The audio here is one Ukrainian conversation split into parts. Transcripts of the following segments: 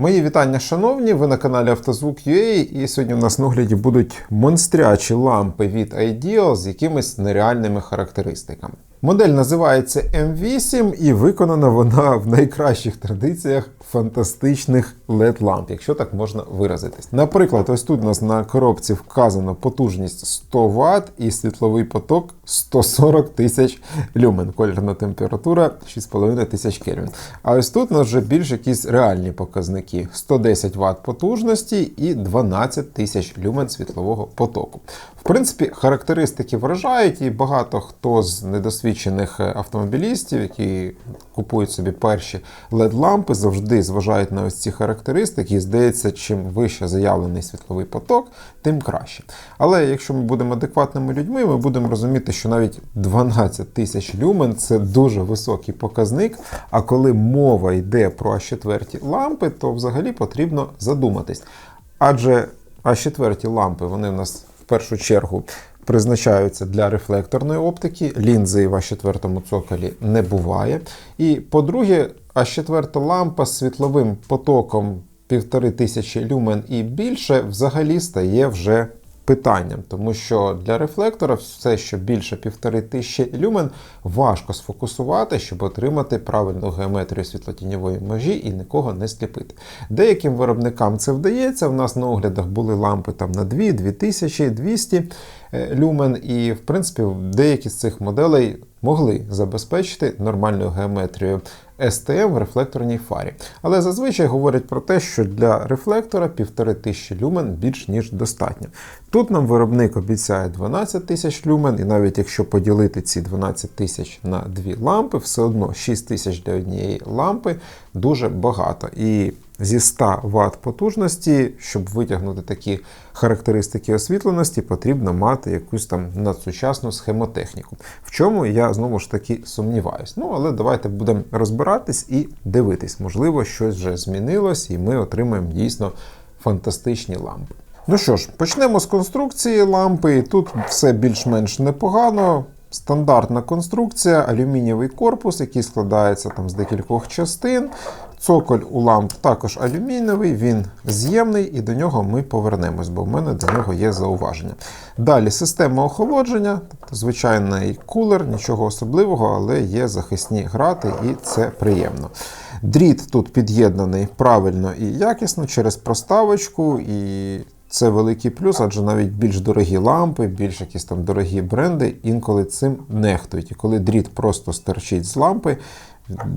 Мої вітання, шановні! Ви на каналі Автозвук.ua і сьогодні у нас на огляді будуть монстрячі лампи від Ideal з якимись нереальними характеристиками. Модель називається M8 і виконана вона в найкращих традиціях фантастичних LED ламп, якщо так можна виразитись. Наприклад, ось тут у нас на коробці вказано потужність 100 Вт і світловий поток 140 тисяч люмен, кольорна температура 6,5 тисяч Кельвін. А ось тут у нас вже більш якісь реальні показники: 110 Вт потужності і 12 тисяч люмен світлового потоку. В принципі, характеристики вражають, і багато хто з недосвідчених автомобілістів, які купують собі перші LED-лампи, завжди зважають на ось ці характеристики. І здається, чим вище заявлений світловий поток, тим краще. Але якщо ми будемо адекватними людьми, ми будемо розуміти, що навіть 12 тисяч люмен це дуже високий показник. А коли мова йде про А4 лампи, то взагалі потрібно задуматись. Адже А4 лампи вони в нас в першу чергу призначаються для рефлекторної оптики, лінзи в А4 цоколі не буває. І по-друге, А4 лампа з світловим потоком 1500 люмен і більше взагалі стає вже питанням, тому що для рефлектора все, що більше 1500 люмен, важко сфокусувати, щоб отримати правильну геометрію світлотіньової межі і нікого не сліпити. Деяким виробникам це вдається. У нас на оглядах були лампи там на 2, 2000, 200 люмен, і в принципі деякі з цих моделей могли забезпечити нормальну геометрію STM в рефлекторній фарі. Але зазвичай говорять про те, що для рефлектора 1500 люмен більш ніж достатньо. Тут нам виробник обіцяє 12 тисяч люмен, і навіть якщо поділити ці 12 тисяч на дві лампи, все одно 6 тисяч для однієї лампи дуже багато. І зі 100 Вт потужності, щоб витягнути такі характеристики освітленості, потрібно мати якусь там надсучасну схемотехніку. В чому я знову ж таки сумніваюсь. Ну, але давайте будемо розбиратись і дивитись. Можливо, щось вже змінилось, і ми отримаємо дійсно фантастичні лампи. Ну що ж, почнемо з конструкції лампи. Тут все більш-менш непогано. Стандартна конструкція, алюмінієвий корпус, який складається там з декількох частин. Цоколь у ламп також алюмінієвий, він з'ємний, і до нього ми повернемось, бо в мене до нього є зауваження. Далі система охолодження, тобто звичайний кулер, нічого особливого, але є захисні грати, і це приємно. Дріт тут під'єднаний правильно і якісно через проставочку. і це великий плюс, адже навіть більш дорогі лампи, більш якісь там дорогі бренди інколи цим нехтують. І коли дріт просто стерчить з лампи,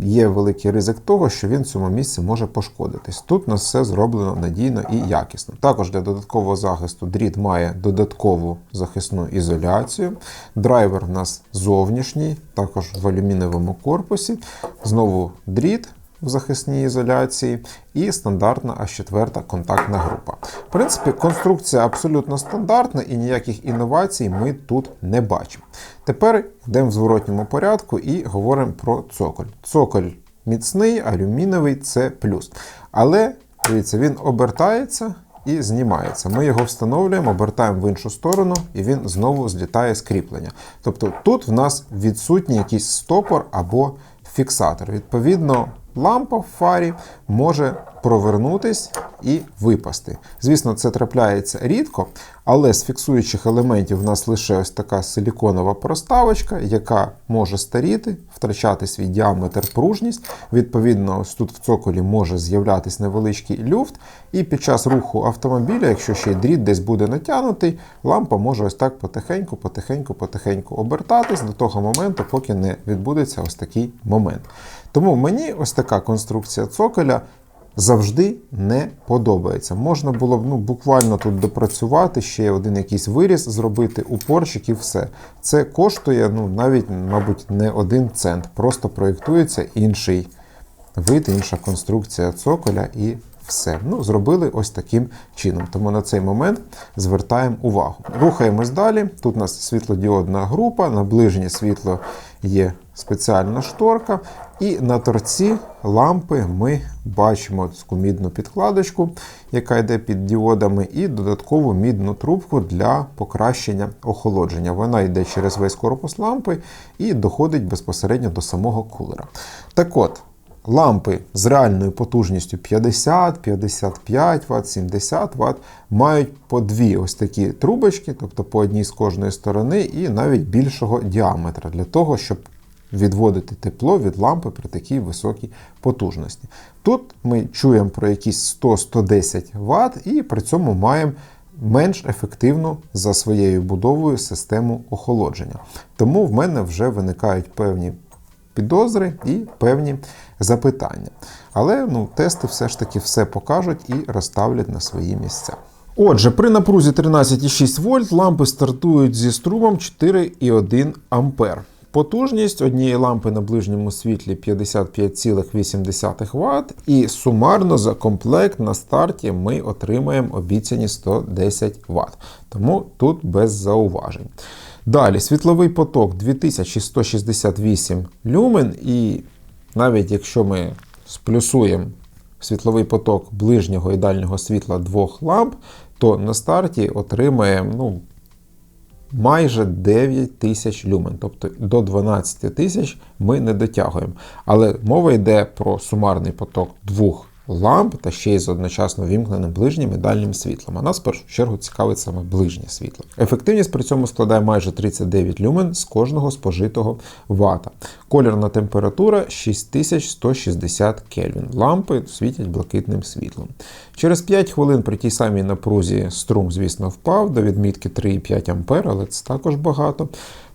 є великий ризик того, що він в цьому місці може пошкодитись. Тут у нас все зроблено надійно і якісно. Також для додаткового захисту дріт має додаткову захисну ізоляцію. Драйвер у нас зовнішній, також в алюмінієвому корпусі. Знову дріт в захисній ізоляції і стандартна А4 контактна група. В принципі, конструкція абсолютно стандартна і ніяких інновацій ми тут не бачимо. Тепер йдемо в зворотньому порядку і говоримо про цоколь. Цоколь міцний, алюміновий це плюс. Але, дивіться, він обертається. І знімається. Ми його встановлюємо, обертаємо в іншу сторону, і він знову злітає з кріплення. Тобто тут в нас відсутній якийсь стопор або фіксатор. Відповідно, лампа в фарі може провернутись і випасти. Звісно, це трапляється рідко, але з фіксуючих елементів в нас лише ось така силіконова проставочка, яка може старіти, втрачати свій діаметр пружність. Відповідно, ось тут в цоколі може з'являтися невеличкий люфт, і під час руху автомобіля, якщо ще й дріт десь буде натягнутий, лампа може ось так потихеньку, потихеньку, потихеньку обертатись до того моменту, поки не відбудеться ось такий момент. Тому мені ось така конструкція цоколя завжди не подобається. Можна було б ну, буквально тут допрацювати, ще один якийсь виріз, зробити упорчик і все. Це коштує ну, навіть, мабуть, не один цент. Просто проєктується інший вид, інша конструкція цоколя і все. Ну, Зробили ось таким чином. Тому на цей момент звертаємо увагу. Рухаємось далі. Тут у нас світлодіодна група, на ближнє світло є спеціальна шторка. І на торці лампи ми бачимо цю мідну підкладочку, яка йде під діодами, і додаткову мідну трубку для покращення охолодження. Вона йде через весь корпус лампи і доходить безпосередньо до самого кулера. Так от, лампи з реальною потужністю 50, 55 Вт, 70 Вт мають по дві ось такі трубочки, тобто по одній з кожної сторони, і навіть більшого діаметра для того, щоб відводити тепло від лампи при такій високій потужності. Тут ми чуємо про якісь 100-110 Вт і при цьому маємо менш ефективну за своєю будовою систему охолодження. Тому в мене вже виникають певні підозри і певні запитання. Але ну, тести все ж таки все покажуть і розставлять на свої місця. Отже, при напрузі 13,6 вольт лампи стартують зі струмом 4,1 ампер. Потужність однієї лампи на ближньому світлі 55,8 Вт, і сумарно за комплект на старті ми отримаємо обіцяні 110 Вт. Тому тут без зауважень. Далі світловий поток 2168 люмен, і навіть якщо ми сплюсуємо світловий поток ближнього і дальнього світла двох ламп, то на старті отримаємо ну, майже 9 тисяч люмен, тобто до 12 тисяч ми не дотягуємо. Але мова йде про сумарний поток двох ламп та ще й з одночасно вімкненим ближнім і дальнім світлом. А нас в першу чергу цікавить саме ближнє світло. Ефективність при цьому складає майже 39 люмен з кожного спожитого вата. Колірна температура 6160 Кельвін. Лампи світять блакитним світлом. Через 5 хвилин при тій самій напрузі струм, звісно, впав до відмітки 3,5 А, але це також багато.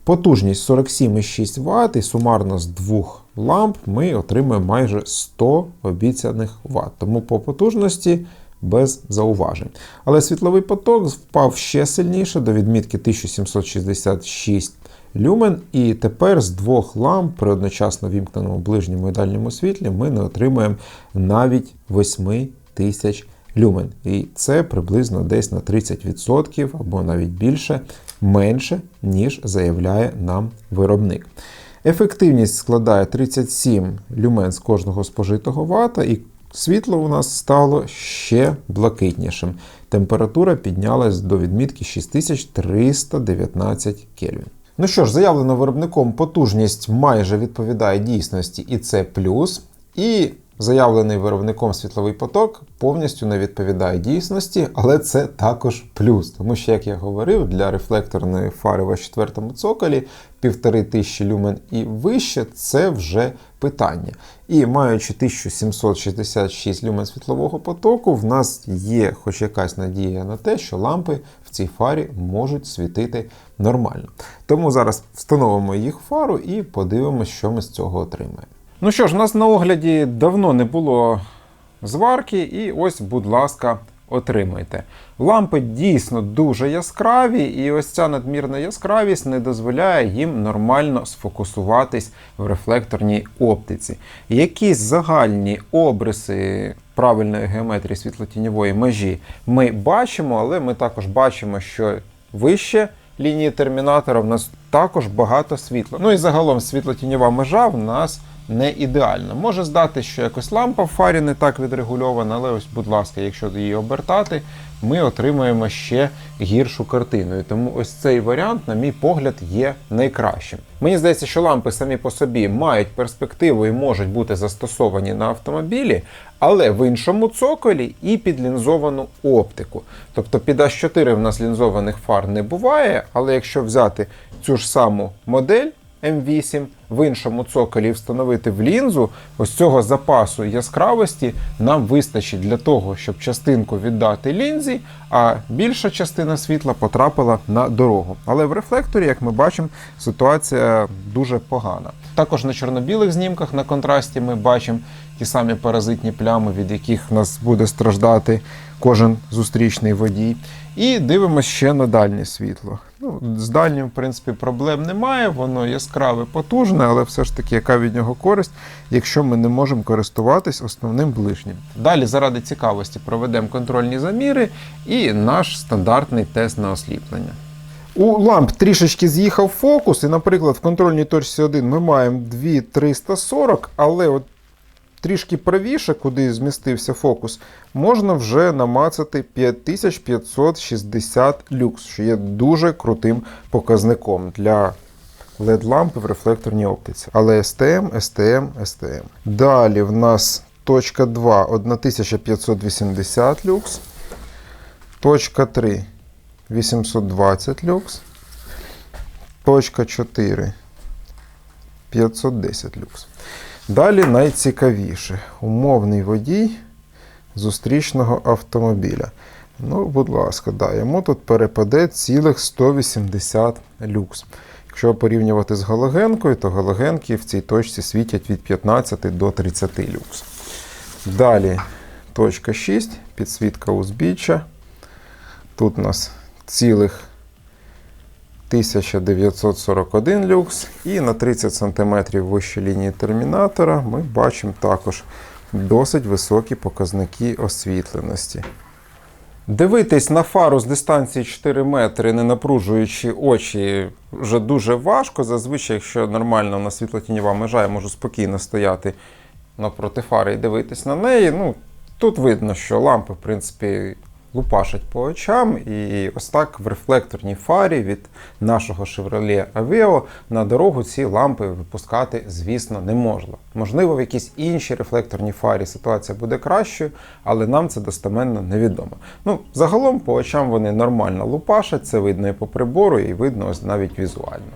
Потужність 47,6 Вт і сумарно з двох ламп ми отримаємо майже 100 обіцяних Вт. Тому по потужності без зауважень. Але світловий поток впав ще сильніше до відмітки 1766 люмен, і тепер з двох ламп при одночасно вімкненому ближньому і дальньому світлі ми не отримаємо навіть 8 тисяч люмен. І це приблизно десь на 30% або навіть більше менше, ніж заявляє нам виробник. Ефективність складає 37 люмен з кожного спожитого вата, і світло у нас стало ще блакитнішим. Температура піднялась до відмітки 6319 Кельвін. Ну що ж, заявлено виробником потужність майже відповідає дійсності, і це плюс. І Заявлений виробником світловий поток повністю не відповідає дійсності, але це також плюс. Тому що, як я говорив, для рефлекторної фари в 4 цоколі 1500 люмен і вище це вже питання. І маючи 1766 люмен світлового потоку, в нас є хоч якась надія на те, що лампи в цій фарі можуть світити нормально. Тому зараз встановимо їх фару і подивимося, що ми з цього отримаємо. Ну що ж, у нас на огляді давно не було зварки, і ось, будь ласка, отримайте. Лампи дійсно дуже яскраві, і ось ця надмірна яскравість не дозволяє їм нормально сфокусуватись в рефлекторній оптиці. Якісь загальні обриси правильної геометрії світлотіньової межі ми бачимо, але ми також бачимо, що вище. Лінії термінатора в нас також багато світла. Ну і загалом світлотіньова межа в нас не ідеально. Може здати, що якось лампа в фарі не так відрегульована, але ось, будь ласка, якщо її обертати, ми отримаємо ще гіршу картину. І тому ось цей варіант, на мій погляд, є найкращим. Мені здається, що лампи самі по собі мають перспективу і можуть бути застосовані на автомобілі, але в іншому цоколі і під лінзовану оптику. Тобто під А4 в нас лінзованих фар не буває, але якщо взяти цю ж саму модель. М8 в іншому цоколі встановити в лінзу, ось цього запасу яскравості нам вистачить для того, щоб частинку віддати лінзі, а більша частина світла потрапила на дорогу. Але в рефлекторі, як ми бачимо, ситуація дуже погана. Також на чорно-білих знімках на контрасті ми бачимо ті самі паразитні плями, від яких нас буде страждати кожен зустрічний водій. І дивимося ще на дальнє світло. Ну, З дальнім, в принципі, проблем немає, воно яскраве, потужне, але все ж таки, яка від нього користь, якщо ми не можемо користуватись основним ближнім. Далі, заради цікавості, проведемо контрольні заміри і наш стандартний тест на осліплення. У ламп трішечки з'їхав фокус, і, наприклад, в контрольній точці 1 ми маємо 2340, але от трішки правіше, куди змістився фокус, можна вже намацати 5560 люкс, що є дуже крутим показником для LED-лампи в рефлекторній оптиці. Але STM, STM, STM. Далі в нас точка 2 1580 люкс. Точка 3 820 люкс. Точка 4 510 люкс. Далі найцікавіше. Умовний водій зустрічного автомобіля. Ну, будь ласка, да, йому тут перепаде цілих 180 люкс. Якщо порівнювати з галогенкою, то галогенки в цій точці світять від 15 до 30 люкс. Далі точка 6, підсвітка узбіччя. Тут у нас цілих 1941 люкс. І на 30 см вище лінії термінатора ми бачимо також досить високі показники освітленості. Дивитись на фару з дистанції 4 метри, не напружуючи очі, вже дуже важко. Зазвичай, якщо нормально у нас світлотіньова межа, я можу спокійно стояти навпроти фари і дивитись на неї. Ну, Тут видно, що лампи, в принципі, лупашать по очам. І ось так в рефлекторній фарі від нашого Chevrolet Aveo на дорогу ці лампи випускати, звісно, не можна. Можливо, в якійсь іншій рефлекторній фарі ситуація буде кращою, але нам це достеменно невідомо. Ну, загалом по очам вони нормально лупашать, це видно і по прибору, і видно ось навіть візуально.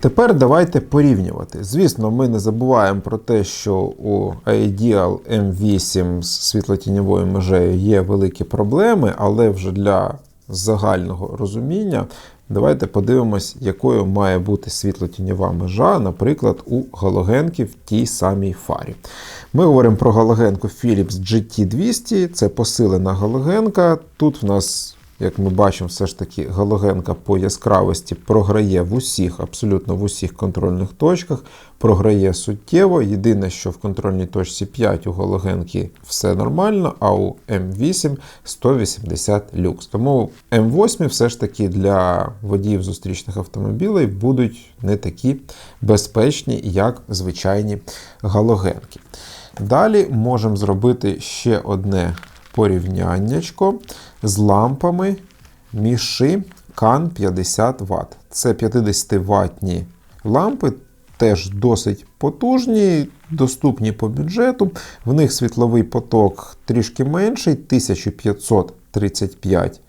Тепер давайте порівнювати. Звісно, ми не забуваємо про те, що у Ideal M8 з світлотіньовою межею є великі проблеми, але вже для загального розуміння давайте подивимось, якою має бути світлотіньова межа, наприклад, у галогенки в тій самій фарі. Ми говоримо про галогенку Philips GT200, це посилена галогенка. Тут в нас як ми бачимо, все ж таки галогенка по яскравості програє в усіх, абсолютно в усіх контрольних точках, програє суттєво. Єдине, що в контрольній точці 5 у галогенки все нормально, а у М8 180 люкс. Тому М8 все ж таки для водіїв зустрічних автомобілів будуть не такі безпечні, як звичайні галогенки. Далі можемо зробити ще одне порівняннячко з лампами Міши Кан 50 Вт. Це 50 ватні лампи, теж досить потужні, доступні по бюджету. В них світловий поток трішки менший, 1535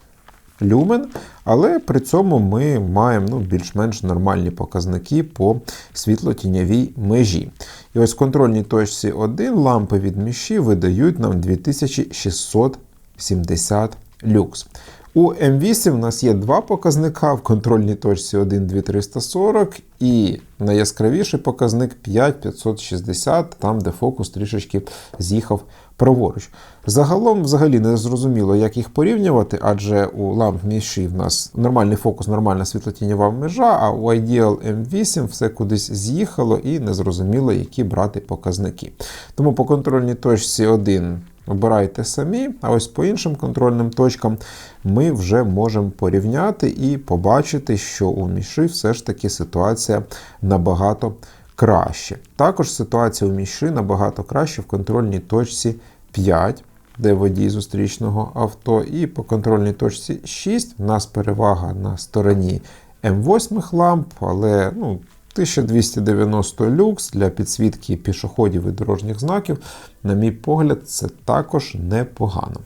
люмен, але при цьому ми маємо ну, більш-менш нормальні показники по світло-тіньовій межі. І ось в контрольній точці 1 лампи від міші видають нам 2670 люкс. У М8 у нас є два показника в контрольній точці 1 2340 і найяскравіший показник 5560, там де фокус трішечки з'їхав праворуч. Загалом, взагалі, не зрозуміло, як їх порівнювати, адже у ламп міші в нас нормальний фокус, нормальна світлотіньова межа, а у Ideal M8 все кудись з'їхало і не зрозуміло, які брати показники. Тому по контрольній точці 1 обирайте самі, а ось по іншим контрольним точкам ми вже можемо порівняти і побачити, що у міші все ж таки ситуація набагато краще. Також ситуація у міші набагато краще в контрольній точці 5. Де водій зустрічного авто, і по контрольній точці 6 в нас перевага на стороні М8 ламп, але ну, 1290 люкс для підсвітки пішоходів і дорожніх знаків, на мій погляд, це також непогано.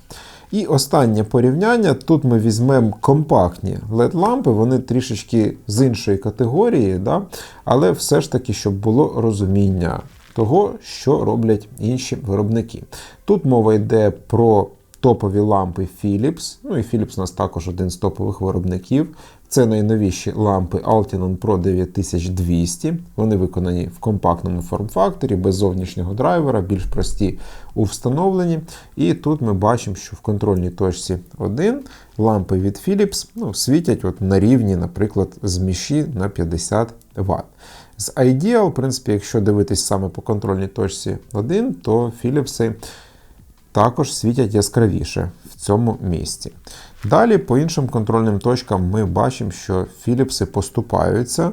І останнє порівняння. Тут ми візьмемо компактні LED-лампи, вони трішечки з іншої категорії, да? але все ж таки, щоб було розуміння того, що роблять інші виробники. Тут мова йде про топові лампи Philips. Ну і Philips у нас також один з топових виробників. Це найновіші лампи Altinon Pro 9200. Вони виконані в компактному форм-факторі, без зовнішнього драйвера, більш прості у встановленні. І тут ми бачимо, що в контрольній точці 1 лампи від Philips ну, світять от на рівні, наприклад, з міші на 50 Вт. З Ideal, в принципі, якщо дивитись саме по контрольній точці 1, то Philips також світять яскравіше. В цьому місці. Далі по іншим контрольним точкам ми бачимо, що Філіпси поступаються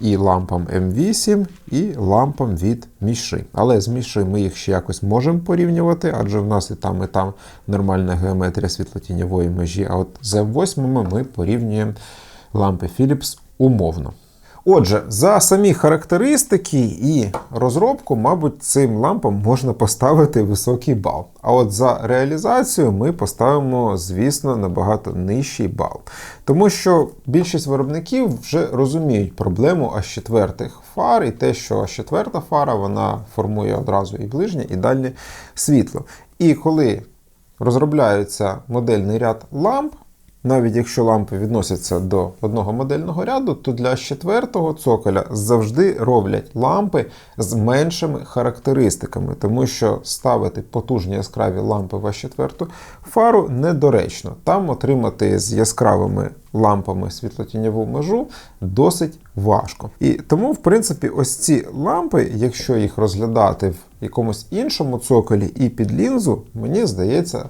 і лампам М8, і лампам від Міши. Але з Міши ми їх ще якось можемо порівнювати, адже в нас і там, і там нормальна геометрія світлотіньової межі. А от з М8 ми порівнюємо лампи Philips умовно. Отже, за самі характеристики і розробку, мабуть, цим лампам можна поставити високий бал. А от за реалізацію ми поставимо, звісно, набагато нижчий бал. Тому що більшість виробників вже розуміють проблему аж четвертих фар і те, що аж четверта фара вона формує одразу і ближнє, і дальнє світло. І коли розробляється модельний ряд ламп, навіть якщо лампи відносяться до одного модельного ряду, то для четвертого цоколя завжди роблять лампи з меншими характеристиками, тому що ставити потужні яскраві лампи в четверту фару недоречно. Там отримати з яскравими лампами світлотіньову межу досить важко. І тому, в принципі, ось ці лампи, якщо їх розглядати в якомусь іншому цоколі і під лінзу, мені здається,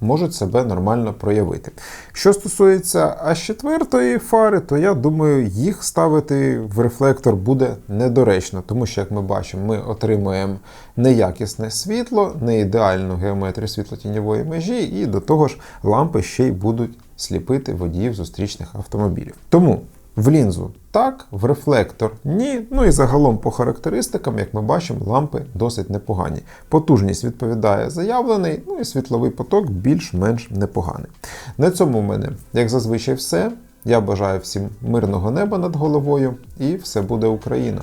можуть себе нормально проявити. Що стосується аж четвертої фари, то я думаю, їх ставити в рефлектор буде недоречно, тому що, як ми бачимо, ми отримуємо неякісне світло, не ідеальну геометрію світлотіньової межі, і до того ж лампи ще й будуть сліпити водіїв зустрічних автомобілів. Тому в лінзу так, в рефлектор ні. Ну і загалом по характеристикам, як ми бачимо, лампи досить непогані. Потужність відповідає заявлений, ну і світловий поток більш-менш непоганий. На цьому в мене, як зазвичай, все. Я бажаю всім мирного неба над головою, і все буде Україна!